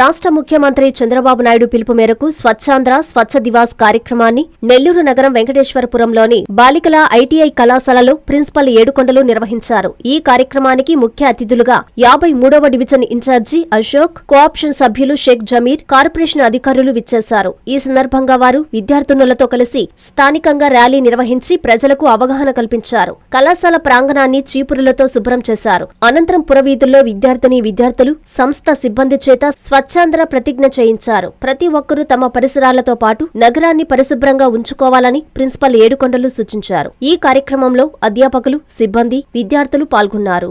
రాష్ట్ర ముఖ్యమంత్రి చంద్రబాబు నాయుడు పిలుపు మేరకు స్వచ్ఛాంధ్ర స్వచ్ఛ దివాస్ కార్యక్రమాన్ని నెల్లూరు నగరం వెంకటేశ్వరపురంలోని బాలికల ఐటీఐ కళాశాలలో ప్రిన్సిపల్ ఏడుకొండలు నిర్వహించారు. ఈ కార్యక్రమానికి ముఖ్య అతిథులుగా యాభై మూడవ డివిజన్ ఇన్ఛార్జి అశోక్ కోఆప్షన్ సభ్యులు షేక్ జమీర్ కార్పొరేషన్ అధికారులు విచ్చేశారు. ఈ సందర్భంగా వారు విద్యార్థినులతో కలిసి స్థానికంగా ర్యాలీ నిర్వహించి ప్రజలకు అవగాహన కల్పించారు. కళాశాల ప్రాంగణాన్ని చీపురులతో శుభ్రం చేశారు. అనంతరం పురవీధుల్లో విద్యార్థిని విద్యార్థులు సంస్థ సిబ్బంది చేత స్వచ్ఛాంధ్ర ప్రతిజ్ఞ చేయించారు. ప్రతి ఒక్కరూ తమ పరిసరాలతో పాటు నగరాన్ని పరిశుభ్రంగా ఉంచుకోవాలని ప్రిన్సిపల్ ఏడుకొండలు సూచించారు. ఈ కార్యక్రమంలో అధ్యాపకులు సిబ్బంది విద్యార్థులు పాల్గొన్నారు.